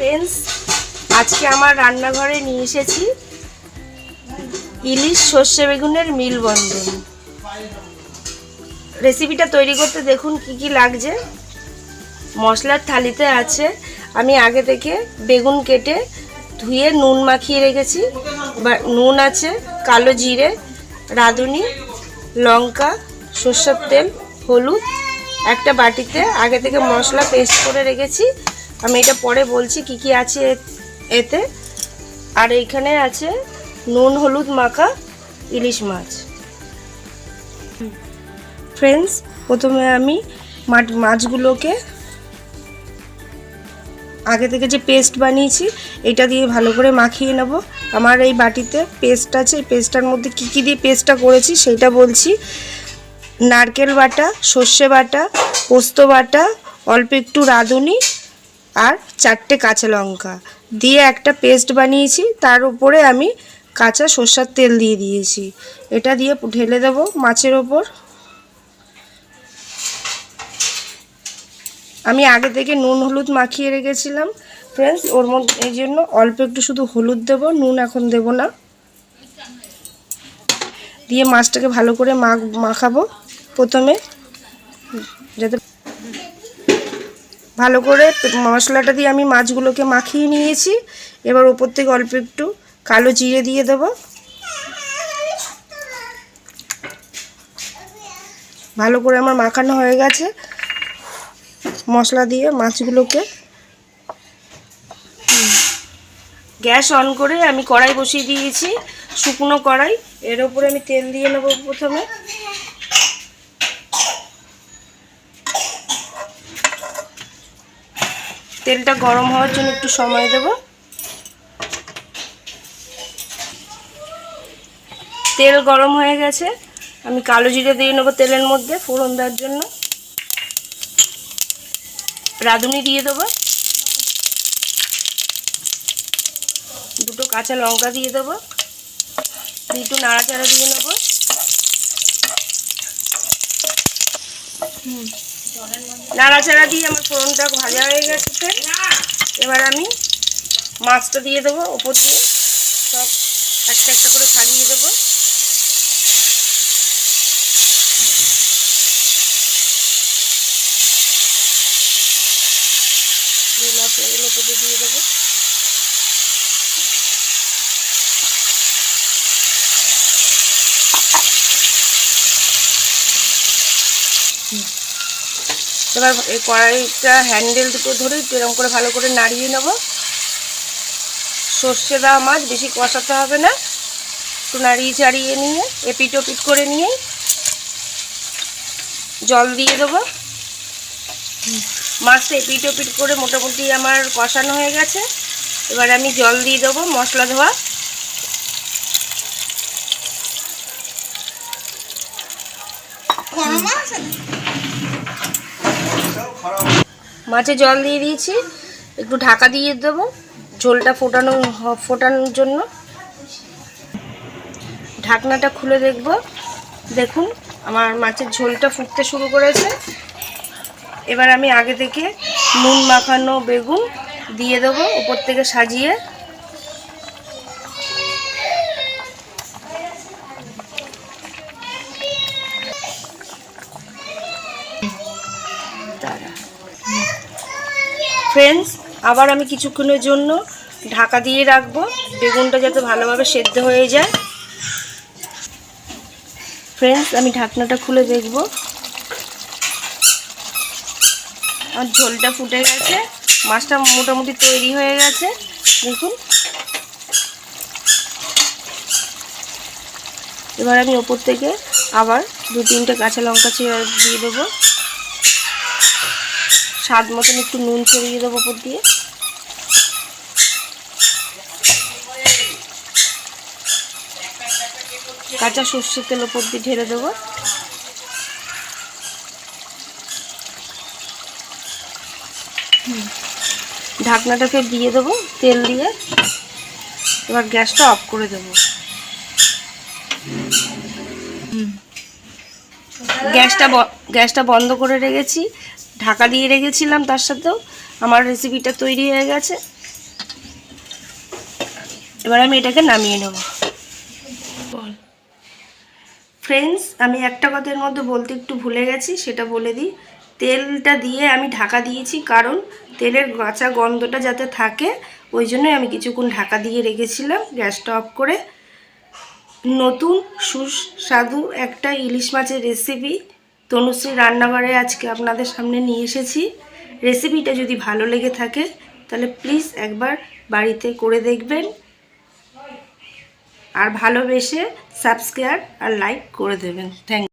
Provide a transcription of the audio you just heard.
Friends আজকে আমার রান্নাঘরে নিয়ে এসেছি ইলিশ সর্ষে বেগুনের মিল বন্ধন। রেসিপিটা তৈরি করতে দেখুন কি কি লাগছে। মশলার থালিতে আছে, আমি আগে থেকে বেগুন কেটে ধুয়ে নুন মাখিয়ে রেখেছি। বা, নুন আছে, কালো জিরে, রাঁধুনি, লঙ্কা, সর্ষের তেল, হলুদ। একটা বাটিতে আগে থেকে মশলা পেস্ট করে রেখেছি। আমি এটা পরে বলছি কি কি আছে এতে। আর এইখানে আছে নুন, হলুদ মাখা, ইলিশ মাছ। ফ্রেন্ডস প্রথমে আমি মাছ, মাছগুলোকে আগে থেকে যে পেস্ট বানিয়েছি, এটা দিয়ে ভালো করে মাখিয়ে নেব। আমার এই বাটিতে পেস্ট আছে, এই পেস্টটার মধ্যে কী কী দিয়ে পেস্টটা করেছি সেটা বলছি। নারকেল বাটা, সর্ষে বাটা, পোস্ত বাটা, অল্প একটু রাঁধুনি আর চারটে কাঁচা লঙ্কা। দিয়ে একটা পেস্ট বানিয়েছি, তার উপরে আমি কাঁচা সর্ষার তেল দিয়ে দিয়েছি। এটা দিয়ে ঢেলে দেব মাছের ওপর। আমি আগে থেকে নুন, হলুদ মাখিয়ে রেখেছিলাম। ফ্রেন্ডস ওর মধ্যে এই জন্য অল্প একটু শুধু হলুদ দেবো, নুন এখন দেব না। দিয়ে মাছটাকে ভালো করে মাখ, মাখাবো প্রথমে। যাতে ভালো করে মশলাটা দিয়ে আমি মাছগুলোকে মাখিয়ে নিয়েছি। এবার ওপর থেকে অল্প একটু কালো জিরে দিয়ে দেবো। ভালো করে আমার মাখানো হয়ে গেছে। মশলা দিয়ে মাছগুলোকে। গ্যাস অন করে আমি কড়াই বসিয়ে দিয়েছি। শুকনো কড়াই। এর উপরে আমি তেল দিয়ে নেব প্রথমে। তেলটা গরম হওয়ার জন্য একটু সময় দেব। তেল গরম হয়ে গেছে। আমি কালো জিরে দিয়ে নেব তেলের মধ্যে ফোড়ন দেওয়ার জন্য। রাঁধুনি দিয়ে দেবো। দুটো কাঁচা লঙ্কা দিয়ে দেবো। একটু নাড়াচাড়া দিয়ে নেব। হুম। নাড়াচাড়া দিয়ে আমার ফোড়নটা ভাজা হয়ে গেছে। এবার আমি মাছটা দিয়ে দেবো ওপর দিয়ে। সব একটা একটা করে ছাড়িয়ে দেবো। মশলাগুলো ওপর দিয়ে দেবো। এবার এই কড়াইটা হ্যান্ডেল দুটো ধরে একটু এরকম করে ভালো করে নাড়িয়ে নেব। সর্ষে দেওয়া মাছ বেশি কষাতে হবে না। একটু নাড়িয়ে চাড়িয়ে নিয়ে, এপিট ওপিট করে নিয়ে জল দিয়ে দেবো। মাছটা এপিট ওপিট করে মোটামুটি আমার কষানো হয়ে গেছে। এবার আমি জল দিয়ে দেবো মশলা ধোয়া। মাছে জল দিয়ে দিয়েছি। একটু ঢাকা দিয়ে দেবো। ঝোলটা ফোটানো, ফোটানোর জন্য। ঢাকনাটা খুলে দেখব। দেখুন, আমার মাছের ঝোলটা ফুটতে শুরু করেছে। এবার আমি আগে থেকে নুন মাখানো বেগুন দিয়ে দেবো, উপর থেকে সাজিয়ে। ফ্রেন্ডস আবার আমি কিছুক্ষণের জন্য ঢাকা দিয়ে রাখব। বেগুনটা যাতে ভালোভাবে সেদ্ধ হয়ে যায়। ফ্রেন্ডস আমি ঢাকনাটা খুলে দেখব। আর ঝোলটা ফুটে গেছে। মাছটা মোটামুটি তৈরি হয়ে গেছে। দেখুন। এবার আমি ওপর থেকে আবার দু তিনটে কাঁচা লঙ্কা দিয়ে দেবো। স্বাদ মতন একটু নুন ছড়িয়ে দেবো ওপর দিয়ে। কাঁচা সর্ষের তেল ওপর দিয়ে ঢেলে দেবো। হুম। ঢাকনাটা ফের দিয়ে দেবো, তেল দিয়ে। এবার গ্যাসটা অফ করে দেবো। গ্যাসটা গ্যাসটা বন্ধ করে রেখেছি। ঢাকা দিয়ে রেখেছিলাম তার সাথেও। আমার রেসিপিটা তৈরি হয়ে গেছে। এবার আমি এটাকে নামিয়ে নেব। ফ্রেন্ডস আমি একটা কথার মধ্যে বলতে একটু ভুলে গেছি, সেটা বলে দিই। তেলটা দিয়ে আমি ঢাকা দিয়েছি, কারণ তেলের কাঁচা গন্ধটা যাতে থাকে, ওই জন্যই আমি কিছুক্ষণ ঢাকা দিয়ে রেখেছিলাম গ্যাসটা অফ করে। নতুন, সুস্বাদু একটা ইলিশ মাছের রেসিপি তনুশ্রী রান্নাঘরে আজকে আপনাদের সামনে নিয়ে এসেছি। রেসিপিটা যদি ভালো লেগে থাকে, তাহলে প্লিজ একবার বাড়িতে করে দেখবেন। আর ভালোবেসে সাবস্ক্রাইব আর লাইক করে দেবেন। থ্যাংক